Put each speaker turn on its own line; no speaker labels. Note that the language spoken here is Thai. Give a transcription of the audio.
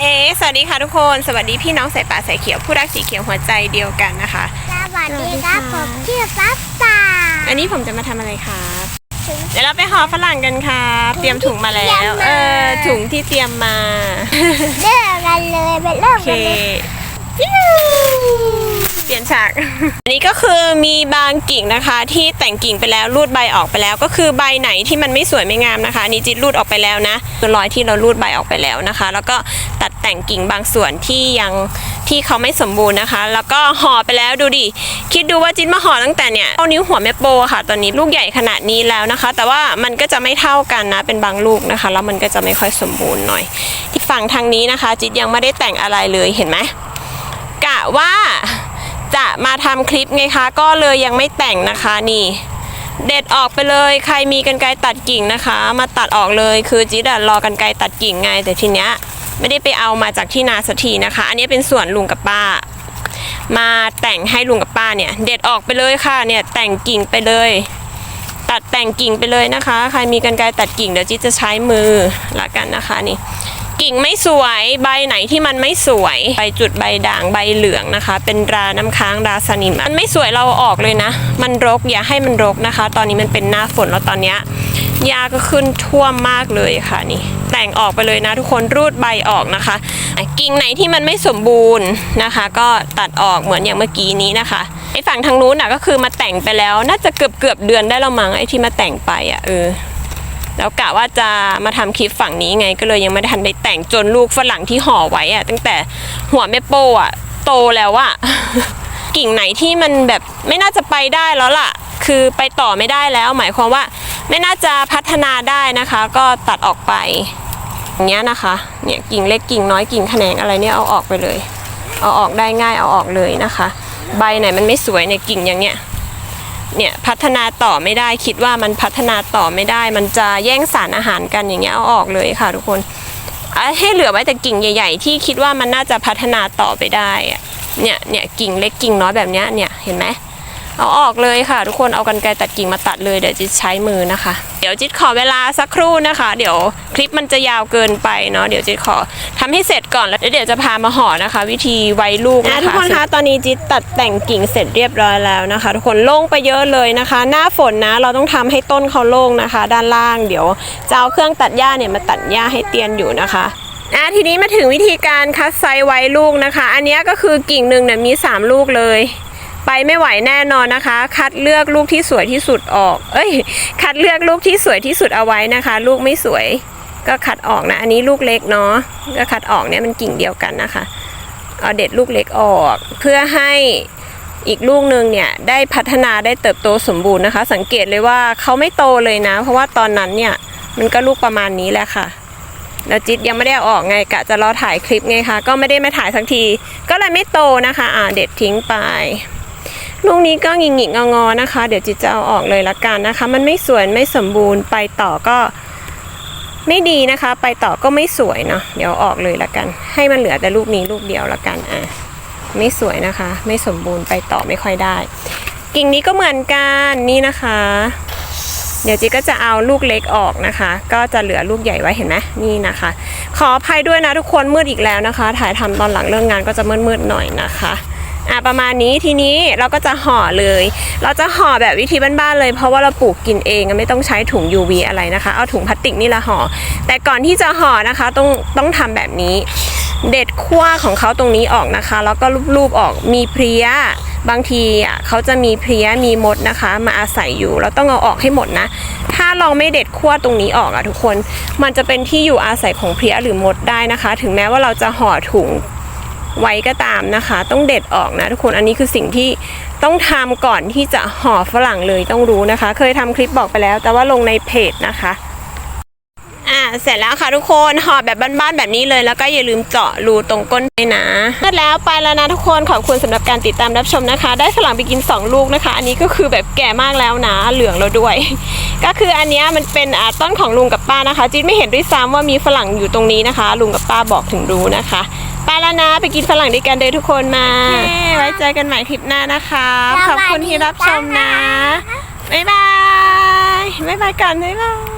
เอสวัสดีค่ะทุกคน สวัสดีพี่น้องสายป่าสายเขียวผู้รักสีเขียวหัวใจเดียวกันนะคะ
สวัสดีครับผมชื่อปั๊บป่า
อันนี้ผมจะมาทำอะไรครับเดี๋ยวเราไปห่อฝรั่งกันครับ เตรียมถุงมาแล้ว เออถุงที่เตรียมมา
เริ่มกันเลยไปเริ่ม
โอเค
กันเลย
เปลี่ยนฉาก อันนี้ก็คือมีบางกิ่งนะคะ ที่แต่งกิ่งไปแล้วรูดใบออกไปแล้ว ก็คือใบไหนที่มันไม่สวยไม่งามนะคะอันนี้จิตรูดออกไปแล้วนะคือรอยที่เรารูดใบออกไปแล้วนะคะ แล้วก็ตัดแต่งกิ่งบางส่วนที่ยังที่เขาไม่สมบูรณ์นะคะ แล้วก็ห่อไปแล้วดูดิคิดดูว่าจิตมาห่อตั้งแต่เนี่ยเอานิ้วหัวแม่โปค่ะ ตอนนี้ลูกใหญ่ขนาดนี้แล้วนะคะ แต่ว่ามันก็จะไม่เท่ากันนะเป็นบางลูกนะคะ แล้วมันก็จะไม่ค่อยสมบูรณ์หน่อย ที่ฝั่งทางนี้นะคะ จิตยังไม่ได้แต่งอะไรเลยเห็นไหม กะว่าจะมาทำคลิปไงคะ ก็เลยยังไม่แต่งนะคะนี่เด็ดออกไปเลยใครมีกันไกรตัดกิ่งนะคะ มาตัดออกเลยคือจิ๊ดรอกันไกรตัดกิ่งไง แต่ทีเนี้ยไม่ได้ไปเอามาจากที่นาสักทีนะคะ อันนี้เป็นส่วนลุงกับป้า มาแต่งให้ลุงกับป้าเนี่ย เด็ดออกไปเลยค่ะเนี่ยแต่งกิ่งไปเลย ตัดแต่งกิ่งไปเลยนะคะ ใครมีกันไกรตัดกิ่งเดี๋ยวจิ๊ดจะใช้มือละกันนะคะนี่ กิ่งไม่สวยใบไหนที่มันไม่สวยใบจุดใบด่างใบเหลืองนะคะ เป็นราน้ำค้างราสนิมมันไม่สวยเราออกเลยนะ มันรกอย่าให้มันรกนะคะ ตอนนี้มันเป็นหน้าฝนแล้วตอนนี้ยาก็ขึ้นท่วมมากเลยค่ะนี่ แต่งออกไปเลยนะทุกคนรูดใบออกนะคะ กิ่งไหนที่มันไม่สมบูรณ์นะคะ ก็ตัดออกเหมือนอย่างเมื่อกี้นี้นะคะไอฝั่งทางนู้นน่ะก็คือมาแต่งไปแล้ว น่าจะเกือบเกือบเดือนได้แล้วมั้งไอที่มาแต่งไปอะเออ แล้วกะว่าจะมาทำคลิปฝั่งนี้ไงก็เลยยังไม่ได้ทันได้แต่งจนลูกฝรั่งที่ห่อไว้อะตั้งแต่หัวแม่โป้อะโตแล้วอะกิ่งไหนที่มันแบบไม่น่าจะไปได้แล้วล่ะ คือไปต่อไม่ได้แล้ว หมายความว่า ไม่น่าจะพัฒนาได้นะคะ ก็ตัดออกไปอย่างเงี้ยนะคะเนี่ยกิ่งเล็กกิ่งน้อยกิ่งแขนงอะไรเนี่ยเอาออกไปเลย เอาออกได้ง่ายเอาออกเลยนะคะ ใบไหนมันไม่สวยในยกิ่งอย่างเนี้ย เนี่ยพัฒนาต่อไม่ได้คิดว่ามันพัฒนาต่อไม่ได้ มันจะแย่งสารอาหารกันอย่างเงี้ยเอาออกเลยค่ะทุกคนให้เหลือไว้แต่กิ่งใหญ่ ๆ ที่คิดว่ามันน่าจะพัฒนาต่อไปได้เนี่ยเนี่ยกิ่งเล็กกิ่งน้อยแบบเนี้ยเนี่ยเห็นไหม เอาออกเลยค่ะ ทุกคนเอากันไกรตัดกิ่งมาตัดเลยเดี๋ยวจิตใช้มือนะคะ เดี๋ยวจิตขอเวลาสักครู่นะคะ เดี๋ยวคลิปมันจะยาวเกินไปเนาะเดี๋ยวจิตขอทำให้เสร็จก่อนแล้วเดี๋ยวจะพามาห่อนะคะ วิธีไว้ลูกนะคะทุกคนคะตอนนี้จิตตัดแต่งกิ่งเสร็จเรียบร้อยแล้วนะคะ ทุกคนโล่งไปเยอะเลยนะคะ หน้าฝนนะเราต้องทำให้ต้นเขาโล่งนะคะ ด้านล่างเดี๋ยวจะเอาเครื่องตัดหญ้าเนี่ยมาตัดหญ้าให้เตียนอยู่นะคะอะทีนี้มาถึงวิธีการคัดไซส์ไว้ลูกนะคะ อันเนี้ยก็คือกิ่งหนึ่งเนี่ยมี 3 ลูกเลย ไปไม่ไหวแน่นอนนะคะ คัดเลือกลูกที่สวยที่สุดออก เอ้ย คัดเลือกลูกที่สวยที่สุดเอาไว้นะคะ ลูกไม่สวยก็คัดออกนะ อันนี้ลูกเล็กเนาะก็คัดออกเนี่ยมันกิ่งเดียวกันนะคะ เอาเด็ดลูกเล็กออก เพื่อให้อีกลูกหนึ่งเนี่ยได้พัฒนาได้เติบโตสมบูรณ์นะคะ สังเกตเลยว่าเขาไม่โตเลยนะ เพราะว่าตอนนั้นเนี่ยมันก็ลูกประมาณนี้แหละค่ะ แล้วจิตยังไม่ได้อออกไงกะจะรอถ่ายคลิปไงคะก็ไม่ได้มาถ่ายสักที ก็เลยไม่โตนะคะ อ่าเด็ดทิ้งไป ลูกนี้ก็หงิงหงิงงอๆนะคะ เดี๋ยวจิตจะเอาออกเลยละกันนะคะ มันไม่สวยไม่สมบูรณ์ไปต่อก็ไม่ดีนะคะ ไปต่อก็ไม่สวยเนาะเดี๋ยวออกเลยละกัน ให้มันเหลือแต่ลูกนี้ลูกเดียวละกันอะไม่สวยนะคะ ไม่สมบูรณ์ไปต่อไม่ค่อยได้ กิ่งนี้ก็เหมือนกันนี่นะคะ เดี๋ยวจิก็จะเอาลูกเล็กออกนะคะ ก็จะเหลือลูกใหญ่ไว้เห็นไหมนี่นะคะ ขออภัยด้วยนะทุกคนมืดอีกแล้วนะคะ ถ่ายทำตอนหลังเรื่องงานก็จะมืดๆหน่อยนะคะ อะประมาณนี้ทีนี้เราก็จะห่อเลย เราจะห่อแบบวิธีบ้านๆเลย เพราะว่าเราปลูกกินเองไม่ต้องใช้ถุง UV อะไรนะคะ เอาถุงพลาสติกนี่ละห่อ แต่ก่อนที่จะห่อนะคะต้องต้องทำแบบนี้ เด็ดขั้วของเขาตรงนี้ออกนะคะ แล้วก็รูปๆออกมีเพลี้ยบางทีอะเขาจะมีเพลี้ยมีมดนะคะ มาอาศัยอยู่ เราต้องเอาออกให้หมดนะ ถ้าเราไม่เด็ดขั้วตรงนี้ออกอะทุกคน มันจะเป็นที่อยู่อาศัยของเพลี้ยหรือมดได้นะคะ ถึงแม้ว่าเราจะห่อถุง ไว้ก็ตามนะคะ ต้องเด็ดออกนะทุกคนอันนี้คือสิ่งที่ต้องทำก่อนที่จะห่อฝรั่งเลยต้องรู้นะคะ เคยทำคลิปบอกไปแล้ว แต่ว่าลงในเพจนะคะ เสร็จแล้วค่ะทุกคนห่อแบบบ้านๆแบบนี้เลย แล้วก็อย่าลืมเจาะรูตรงก้นด้วยนะเสร็จแล้วไปแล้วนะทุกคนขอบคุณสำหรับการติดตามรับชมนะคะ ได้ฝรั่งไปกิน 2 ลูกนะคะ อันนี้ก็คือแบบแก่มากแล้วนะเหลืองแล้วด้วย ก็คืออันเนี้ยมันเป็นอ่าต้นของลุงกับป้านะคะจิ๊ดไม่เห็นด้วยซ้ำว่ามีฝรั่งอยู่ตรงนี้นะคะ ลุงกับป้าบอกถึงรู้นะคะไปแล้วนะไปกินฝรั่งด้วยกันเลยทุกคนมาไว้เจอกันใหม่ทริปหน้านะคะ ขอบคุณที่รับชมนะบ๊ายบายบ๊ายบายกันบ๊ายบาย